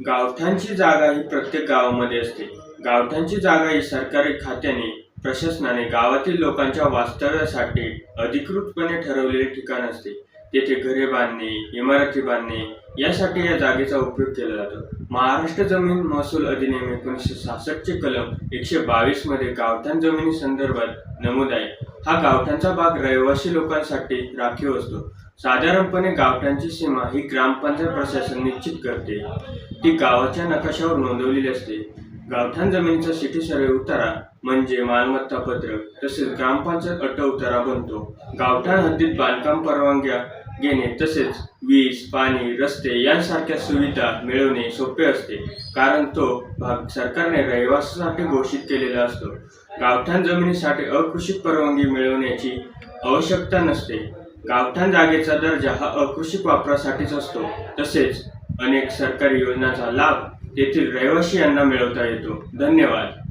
गावठ्यांची जागा ही प्रत्येक गावामध्ये असते. गावठ्यांची जागा ही सरकारी खात्याने प्रशासनाने गावातील लोकांच्या वास्तव्यासाठी अधिकृतपणे ठरवलेले ठिकाण असते. तेथे घरे बांधणे इमारती बांधणे यासाठी या जागेचा उपयोग केला जातो. महाराष्ट्र जमीन महसूल अधिनियम एकोणीसशे सहासष्टचे कलम एकशे बावीसमध्ये गावठाण जमिनी संदर्भात नमूद आहे. हा गावठाणचा भाग रहिवासी लोकांसाठी राखीव असतो. साधारणपणे गावठ्यांची सीमा ही ग्रामपंचायत प्रशासन निश्चित करते. ती गावाच्या नकाशावर नोंदवलेली असते. गावठाण जमिनीचा सिटी सर्वे उतारा म्हणजे मालमत्ता पत्रक तसेच ग्रामपंचायत अट उतारा बनतो. गावठाण हद्दीत बांधकाम परवानग्या घेणे तसेच वीज पाणी रस्ते यांसारख्या सुविधा मिळवणे सोपे असते. कारण तो भाग सरकारने रहिवासासाठी घोषित केलेला असतो. गावठाण जमिनीसाठी अकृषिक परवानगी मिळवण्याची आवश्यकता नसते. गावठाण जागेचा दर्जा हा अकृषिक वापरासाठीच असतो. तसेच अनेक सरकारी योजनांचा लाभ तेथील रहिवासी यांना मिळवता येतो. धन्यवाद.